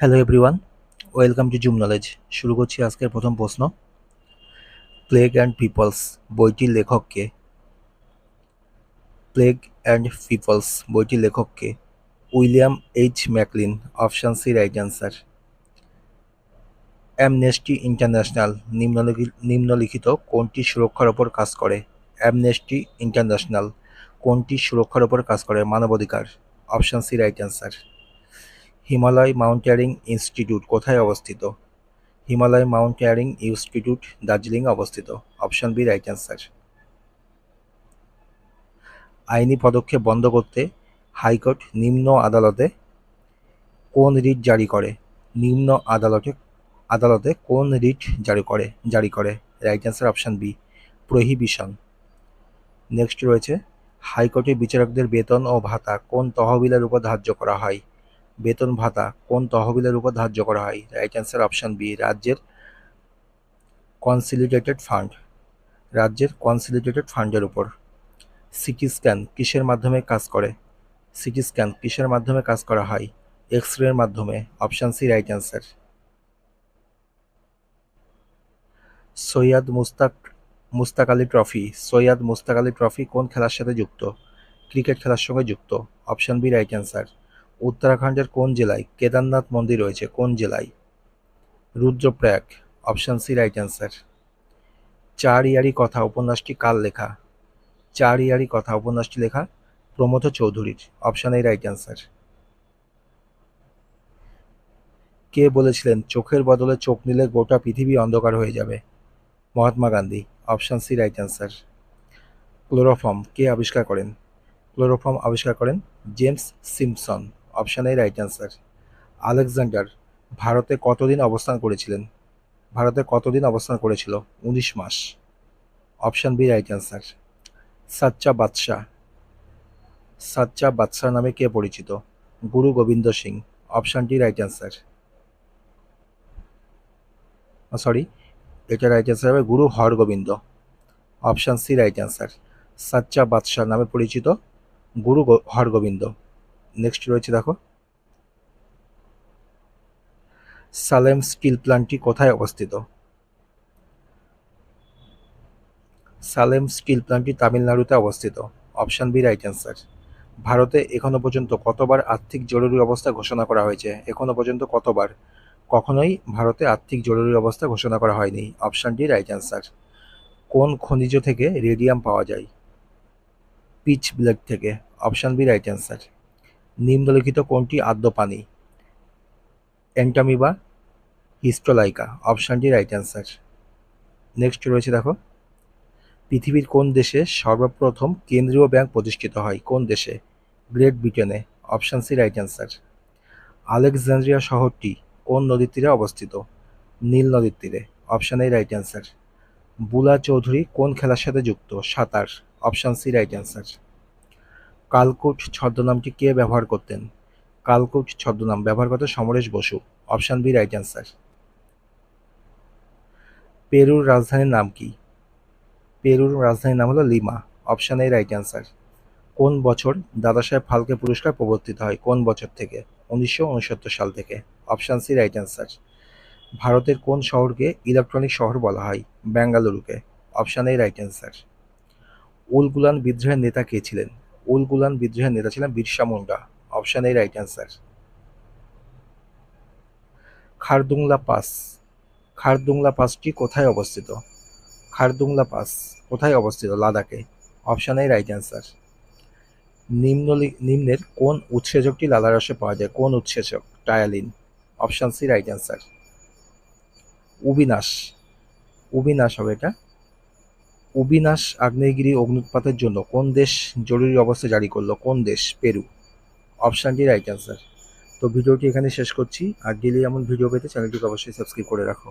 Hello everyone, welcome to Zoom Knowledge. শুরু করছি আজকের প্রথম প্রশ্ন। প্লেগ অ্যান্ড পিপলস বইটির লেখককে। প্লেগ অ্যান্ড পিপলস বইটির লেখককে। William H McLean, option C, right answer. Amnesty International নিম্নলিখিত কোনটি সুরক্ষার ওপর কাজ করে? অ্যামনেস্টি ইন্টারন্যাশনাল কোনটি সুরক্ষার ওপর কাজ করে? মানবাধিকার, option C, right answer. Himalaya mountaineering institute কোথায় অবস্থিত? হিমালয় মাউন্টেয়ারিং ইনস্টিটিউট, দার্জিলিং অবস্থিত। অপশন বি রাইট অ্যান্সার আইনি পদক্ষেপ বন্ধ করতে হাইকোর্ট নিম্ন আদালতে কোন রিট জারি করে? নিম্ন আদালতে আদালতে কোন রিট জারি করে জারি করে? Right answer option B prohibition next রয়েছে, হাইকোর্টে বিচারকদের বেতন ও ভাতা কোন তহবিলের উপর ধার্য করা হয়? বেতন ভাতা কোন তহবিলের উপর ধার্য করা হয়? রাইট অ্যান্সার অপশন বি রাজ্যের কনসিলিটেটেড ফান্ড রাজ্যের কনসিলিটেটেড ফান্ডের উপর। সিটি স্ক্যান কিসের মাধ্যমে কাজ করে? সিটি স্ক্যান কিসের মাধ্যমে কাজ করা হয়? এক্স রের মাধ্যমে। Option C right answer Syed Mushtaq Mushtaq Ali trophy Syed Mushtaq Ali trophy কোন খেলার সাথে যুক্ত? ক্রিকেট খেলার সঙ্গে যুক্ত। অপশান বি রাইট অ্যান্সার উত্তরাখণ্ডের কোন জেলায় কেদারনাথ মন্দির রয়েছে? কোন জেলায়? Rudraprayag option C right answer চার ইয়ারি কথা উপন্যাসটি কার লেখা? চার ইয়ারি কথা উপন্যাসটি লেখা প্রমথ চৌধুরীর অপশান এই রাইট অ্যান্সার কে বলেছিলেন, চোখের বদলে চোখ নিলে গোটা পৃথিবী অন্ধকার হয়ে যাবে Mahatma Gandhi option C right answer chloroform কে আবিষ্কার করেন? ক্লোরোফর্ম আবিষ্কার করেন James Simpson. Option A right answer Alexander ভারতে কতদিন অবস্থান করেছিলেন? ভারতে কতদিন অবস্থান করেছিল? উনিশ মাস। Option B right answer Sachcha Badshah. Sachcha বাদশাহ নামে কে পরিচিত? গুরু গোবিন্দ সিং। অপশানটি রাইট অ্যান্সার সরি এটা রাইট অ্যান্সার হবে Guru Hargobind. Option C right answer Sachcha Badshah নামে পরিচিত গুরু হরগোবিন্দ। নেক্সট রয়েছে দেখো। সালেম স্টিল প্ল্যান্টটি কোথায় অবস্থিত? সালেম স্টিল প্ল্যান্টটি তামিলনাড়ুতে অবস্থিত। অপশান বি রাইট অ্যান্সার ভারতে এখনও পর্যন্ত কতবার আর্থিক জরুরি অবস্থা ঘোষণা করা হয়েছে? এখনও পর্যন্ত কতবার? কখনোই ভারতে আর্থিক জরুরি অবস্থা ঘোষণা করা হয়নি। অপশানটি রাইট অ্যান্সার কোন খনিজ থেকে রেডিয়াম পাওয়া যায়? পিচ ব্লেড থেকে। অপশান বি রাইট অ্যান্সার নিম্নলিখিত কোনটি আদ্য পানি অ্যান্টামিবা, হিস্টোলাইকা অপশানটি রাইট অ্যান্সার। নেক্সট রয়েছে দেখো। পৃথিবীর কোন দেশে সর্বপ্রথম কেন্দ্রীয় ব্যাংক প্রতিষ্ঠিত হয়? কোন দেশে? গ্রেট ব্রিটেনে, option C right answer. Alexandria শহরটি কোন নদীর তীরে অবস্থিত? নীল নদীর তীরে, অপশান এই রাইট অ্যান্সার। বুলা চৌধুরী কোন খেলার সাথে যুক্ত? সাঁতার, option C right answer. Kalkut ছদ্মনামটি কে ব্যবহার করতেন? কালকুট ছদ্মনাম ব্যবহার করতে Samaresh Basu. Option B, right answer. পেরুর রাজধানীর নাম কি? পেরুর রাজধানীর নাম হলো Lima. Option A right answer. কোন বছর দাদাসাহেব ফালকে পুরস্কার প্রবর্তিত হয়? কোন বছর থেকে? উনিশশো উনসত্তর সাল থেকে। Option C, right answer. ভারতের কোন শহরকে ইলেকট্রনিক শহর বলা হয়? বেঙ্গালুরুকে। Option A right answer. Ulgulan বিদ্রোহের নেতা কে ছিলেন? উলগুলান বিদ্রোহের নেতা ছিলেন Birsa Munda. Option A right answer Khardungla pass. Khardungla পাসটি কোথায় অবস্থিত? খারদুংলা পাস কোথায় অবস্থিত? লাদাখে। অপশান এই রাইট অ্যান্সার নিম্ন নিম্নের কোন উৎসেচকটি লালারসে পাওয়া যায়? কোন উৎসেচক? Ptyalin option C right answer উবিনাশ। উবিনাশ হবে এটা। উবিনাশ আগ্নেয়গিরি অগ্নুৎপাতের জন্য কোন দেশ জরুরি অবস্থা জারি করল? কোন দেশ? পেরু। অপশানটি রাইট অ্যান্সার তো ভিডিওটি এখানে শেষ করছি। আর ডেলি এমন ভিডিও পেতে চ্যানেলটিকে অবশ্যই সাবস্ক্রাইব করে রাখো।